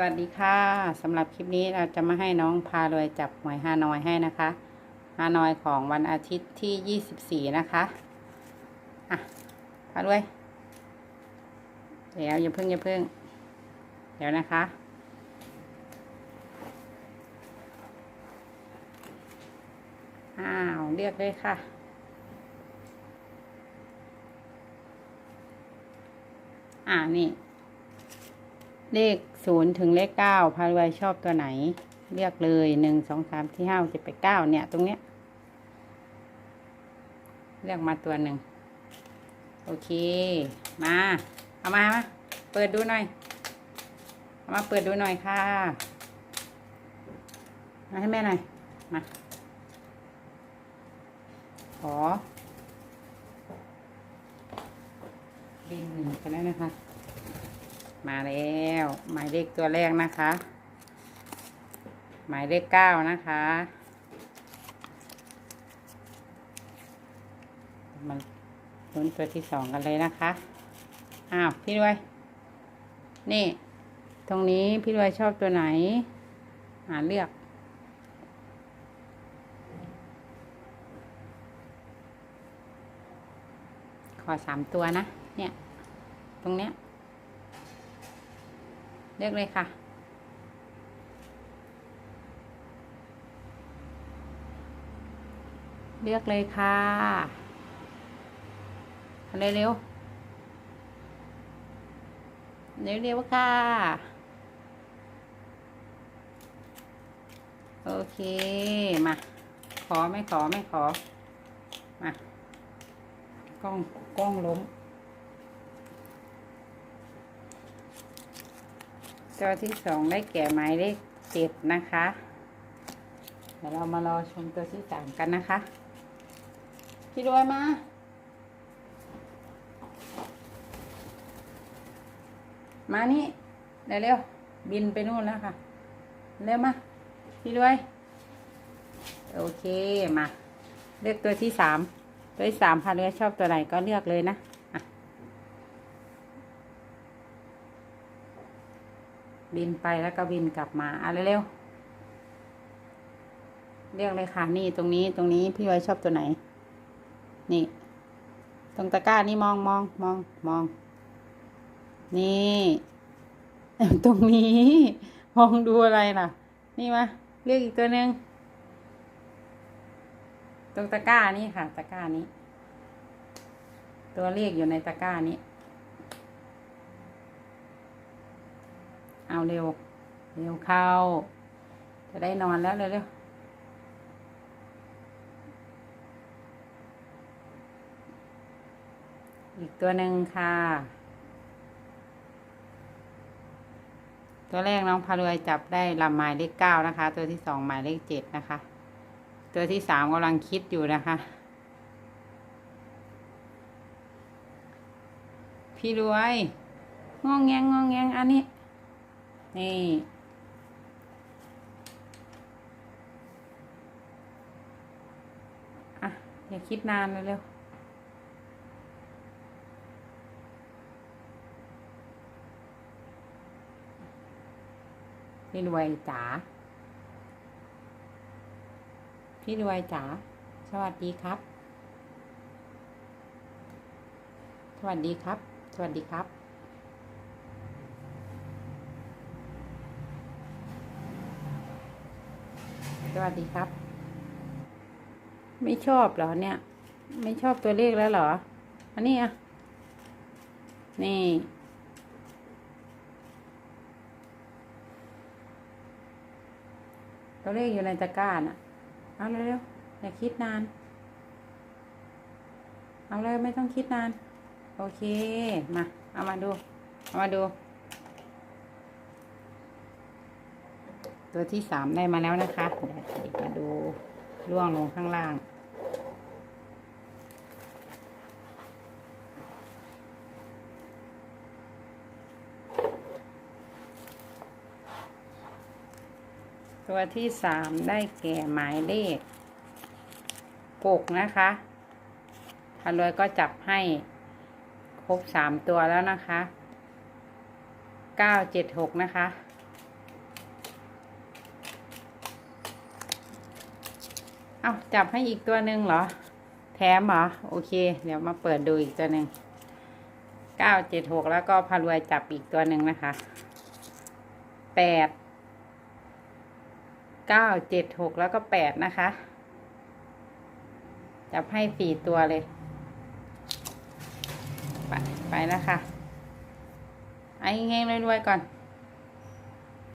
สวัสดีค่ะสำหรับคลิปนี้เราจะมาให้น้องพารวยจับหวยฮานอยให้นะคะฮานอยของวันอาทิตย์ที่24นะคะอะพารวยเดี๋ยวอย่าเพิ่งอย่าเพิ่ง เดี๋ยวนะคะ อ้าวเรียกเลยค่ะอ่านี่ เลขศูนย์ถึงเลขเก้าพารวยชอบตัวไหน เลือกเลยหนึ่งสองสามที่ห้าเจ็ดแปดเก้าเนี่ย ตรงเนี้ยเลือกมาตัวหนึ่งโอเค มา เอามามาเปิดดูหน่อย เอามาเปิดดูหน่อยค่ะมาให้แม่หน่อยมาขอบินหนึ่งกันแล้วนะคะ มาแล้ว หมายเลขตัวแรกนะคะ หมายเลขเก้านะคะมาลุ้นตัวที่สองกันเลยนะคะ อ้าว พี่ด้วย นี่ ตรงนี้พี่ด้วยชอบตัวไหน อ่าเลือกขอสามตัวนะ เนี่ย ตรงเนี้ย เลือกเลยค่ะ เลือกเลยค่ะเร็วเร็วเร็วเร็วๆค่ะ โอเค มา ขอไม่ขอไม่ขอ มากล้องกล้องล้ม ตัวที่สองได้แก่หมายเลขเจ็ดนะคะ เดี๋ยวเรามารอชมตัวที่สามกันนะคะพี่รวยมามานี่เร็วๆบินไปนู่นแล้วค่ะ เร็วมาพี่รวย โอเคมา เลือกตัวที่สามตัวที่สามพาเรือชอบตัวไหนก็เลือกเลยนะ บินไปแล้วก็บินกลับมาอะเร็วๆเรียกเลยค่ะ นี่ตรงนี้ตรงนี้พี่ไว้ชอบตัวไหน นี่ ตรงตะกร้านี่มองมองมองมอง นี่ ตรงนี้ มองดูอะไรล่ะ นี่มาเรียกอีกตัวหนึ่งตรงตะกร้านี่ค่ะ ตะกร้านี้ ตัวเลขอยู่ในตะกร้านี้ เอาเร็ว เร็วเข้า จะได้นอนแล้วเร็วๆอีกตัวหนึ่งค่ะ ตัวแรกน้องพารวยจับได้ลำหมายเลขเก้านะคะ ตัวที่สองหมายเลขเจ็ดนะคะ ตัวที่สามกำลังคิดอยู่นะคะพี่รวยงองแงงงองแงงอันนี้ นี่ อะ อย่าคิดนานเลยเร็วพี่รวยจ๋า พี่รวยจ๋า สวัสดีครับ สวัสดีครับ สวัสดีครับ สวัสดีครับ ไม่ชอบเหรอเนี่ย ไม่ชอบตัวเลขแล้วเหรอ อันนี้อะ นี่ ตัวเลขอยู่ในตะกร้าน่ะ เอาเร็วๆ อย่าคิดนาน เอาเลยไม่ต้องคิดนาน โอเค มา เอามาดู เอามาดู ตัวที่สามได้มาแล้วนะคะเดี๋ยวเด็กมาดูล่วงลงข้างล่าง ตัวที่สามได้แก่หมายเลขปกนะคะพารวยก็จับให้ครบสามตัวแล้วนะคะเก้าเจ็ดหกนะคะ เอาจับให้อีกตัวหนึ่งเหรอ แถมเหรอ โอเค เดี๋ยวมาเปิดดูอีกตัวหนึ่งเก้าเจ็ดหกแล้วก็พารวยจับอีกตัวหนึ่งนะคะแปดเก้าเจ็ดหกแล้วก็แปดนะคะ จับให้สี่ตัวเลย ไปไปแล้วค่ะไอ้เงี้ยรวยๆก่อน